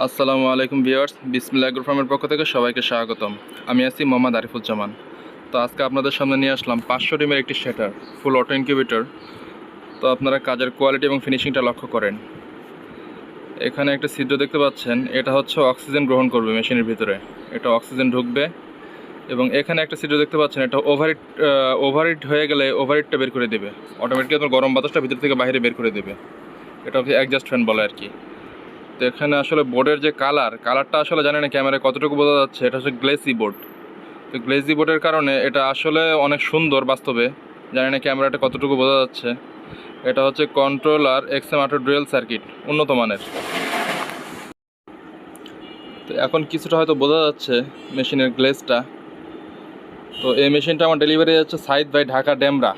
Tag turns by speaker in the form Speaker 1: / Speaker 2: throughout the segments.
Speaker 1: আসসালামু আলাইকুম ভিউয়ার্স, বিসমিল্লাহ এগ্রো ফার্মের পক্ষ থেকে সবাইকে স্বাগতম। আমি আছি মোহাম্মদ আরিফুজ্জামান। তো আজকে আপনাদের সামনে নিয়ে আসলাম পাঁচশো ডিমের একটি শেটার ফুল অটো ইনকিউবেটর। তো আপনারা কাজের কোয়ালিটি এবং ফিনিশিংটা লক্ষ্য করেন। এখানে একটা ছিদ্র দেখতে পাচ্ছেন, এটা হচ্ছে অক্সিজেন গ্রহণ করবে মেশিনের ভিতরে। এটা অক্সিজেন ঢুকবে এবং এখানে একটা ছিদ্র দেখতে পাচ্ছেন, এটা ওভারহিট ওভারহিট হয়ে গেলে ওভারহিটটা বের করে দেবে। অটোমেটিক্যালি আপনার গরম বাতাসটা ভিতর থেকে বাইরে বের করে দেবে। এটা হচ্ছে অ্যাডজাস্ট ফ্যান বলে আর কি। তো এখানে আসলে বোর্ডের যে কালার কালারটা আসলে জানি না ক্যামেরায় কতটুকু বোঝা যাচ্ছে। এটা হচ্ছে গ্লেসি বোর্ড তো গ্লেসি বোর্ডের কারণে এটা আসলে অনেক সুন্দর বাস্তবে। জানি না ক্যামেরাটা কতটুকু বোঝা যাচ্ছে। এটা হচ্ছে controller XM auto dual circuit উন্নত মানের। তো এখন কিছুটা হয়তো বোঝা যাচ্ছে মেশিনের গ্লেসটা তো এই মেশিনটা আমার ডেলিভারি যাচ্ছে সাইদ বাই ঢাকা ড্যামরা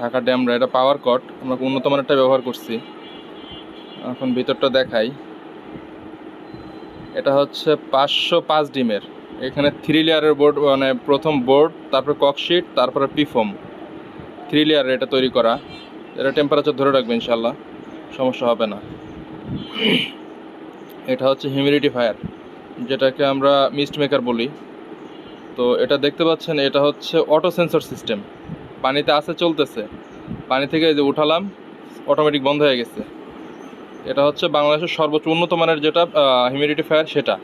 Speaker 1: ঢাকা ড্যামরা এটা পাওয়ার কট আমরা উন্নত মানেরটা ব্যবহার করছি। এখন ভিতরটা দেখাই। এটা হচ্ছে পাঁচশো পাঁচ ডিমের। এখানে থ্রি লেয়ারের বোর্ড মানে প্রথম বোর্ড তারপরে ককশিট তারপরে পিফোম থ্রি লেয়ারের এটা তৈরি করা। এটা টেম্পারেচার ধরে রাখবে ইনশাল্লাহ সমস্যা হবে না। এটা হচ্ছে হিউমিডিটি ফায়ার যেটাকে আমরা মিস্ট মেকার বলি। তো এটা দেখতে পাচ্ছেন, এটা হচ্ছে অটো সেন্সর সিস্টেম পানিতে আছে, চলতেছে। পানি থেকে যে উঠালাম অটোমেটিক বন্ধ হয়ে গেছে। এটা হচ্ছে বাংলাদেশের সর্বোচ্চ উন্নত মানের যেটা হিউমিডিটি ফায়ার সেটা।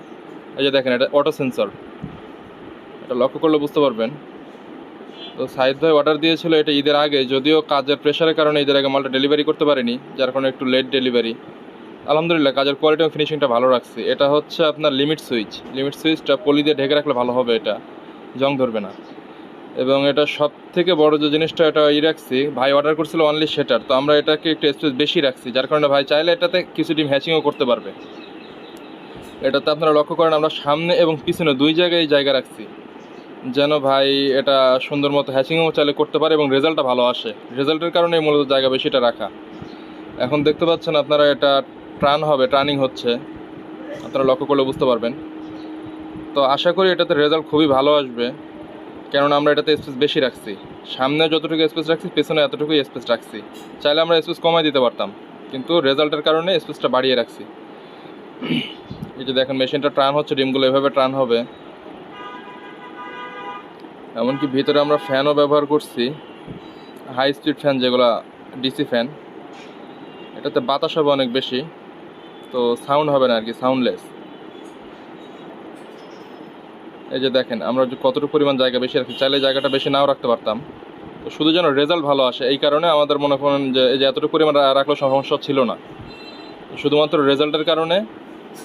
Speaker 1: এই যে দেখেন, এটা ওয়াটার সেন্সর এটা লক্ষ্য করলে বুঝতে পারবেন। তো সাইদ ভাই অর্ডার দিয়েছিল এটা ঈদের আগে, যদিও কাজের প্রেশারের কারণে ঈদের আগে মালটা ডেলিভারি করতে পারিনি, যার কারণে একটু লেট ডেলিভারি আলহামদুলিল্লাহ, কাজের কোয়ালিটি এবং ফিনিশিংটা ভালো রাখছি। এটা হচ্ছে আপনার লিমিট সুইচ লিমিট সুইচটা পলি দিয়ে ঢেকে রাখলে ভালো হবে এটা। জং ধরবে না। এবং এটা সব থেকে বড় যে জিনিসটা, এটা ই রাখছি। ভাই অর্ডার করছিল অনলি সেটার। তো আমরা এটাকে একটু স্পেস বেশি রাখছি, যার কারণে ভাই চাইলে এটাতে কিছু ডিম হ্যাচিংও করতে পারবে। এটাতে আপনারা লক্ষ্য করেন, আমরা সামনে এবং পিছনে দুই জায়গায় জায়গা রাখছি। যেন ভাই এটা সুন্দর মতো হ্যাচিংও চাইলে করতে পারে এবং রেজাল্টটা ভালো আসে। রেজাল্টের কারণে মূলত জায়গা বেশিটা রাখা। এখন দেখতে পাচ্ছেন আপনারা এটা ট্রান হবে ট্রানিং হচ্ছে। আপনারা লক্ষ্য করলে বুঝতে পারবেন। তো আশা করি এটাতে রেজাল্ট খুবই ভালো আসবে। কেননা আমরা এটাতে স্পেস বেশি রাখছি। সামনে যতটুকু স্পেস রাখছি, পেছনে এতটুকুই স্পেস রাখছি। চাইলে আমরা স্পেস কমাই দিতে পারতাম, কিন্তু রেজাল্টের কারণে স্পেসটা বাড়িয়ে রাখছি। এই যে দেখেন মেশিনটা ট্রান হচ্ছে ডিমগুলো এভাবে ট্রান হবে। এমনকি ভিতরে আমরা ফ্যানও ব্যবহার করছি। হাই স্পিড ফ্যান যেগুলো ডিসি ফ্যান এটাতে বাতাস হবে অনেক বেশি। তো সাউন্ড হবে না আর কি সাউন্ডলেস এই যে দেখেন, আমরা কতটুকু পরিমাণ জায়গা বেশি রাখি চাইলে জায়গাটা বেশি নাও রাখতে পারতাম। তো শুধু যেন রেজাল্ট ভালো আসে, এই কারণে আমাদের মনে করেন যে এই যে এতটুকু পরিমাণ রাখলেও সমস্যা ছিল না। শুধুমাত্র রেজাল্টের কারণে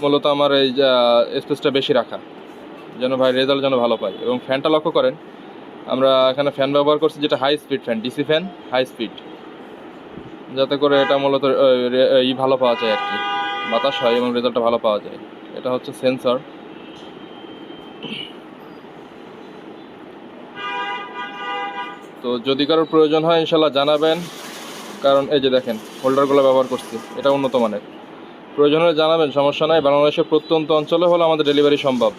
Speaker 1: মূলত আমার এই স্পেসটা বেশি রাখা, যেন ভাই রেজাল্ট যেন ভালো পাই। এবং ফ্যানটা লক্ষ্য করেন, আমরা এখানে ফ্যান ব্যবহার করছি যেটা high speed fan DC fan high speed যাতে করে এটা মূলত ই ভালো পাওয়া যায় আর কি, বাতাস হয় এবং রেজাল্টটা ভালো পাওয়া যায়। এটা হচ্ছে সেন্সর তো যদি কারোর প্রয়োজন হয়, ইনশাল্লাহ জানাবেন। কারণ এই যে দেখেন, হোল্ডারগুলো ব্যবহার করছি, এটা উন্নত মানের। প্রয়োজন হলে জানাবেন, সমস্যা নাই। বাংলাদেশের প্রত্যন্ত অঞ্চলে হলে আমাদের ডেলিভারি সম্ভব।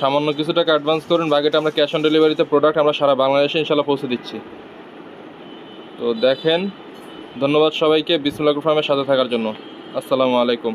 Speaker 1: সামান্য কিছু টাকা অ্যাডভান্স করুন বাকিটা আমরা ক্যাশ অন ডেলিভারিতে প্রোডাক্ট আমরা সারা বাংলাদেশে ইনশাল্লাহ পৌঁছে দিচ্ছি। তো দেখেন, ধন্যবাদ সবাইকে বিসমুল্লাহ ফার্মের সাথে থাকার জন্য। আসসালামু আলাইকুম।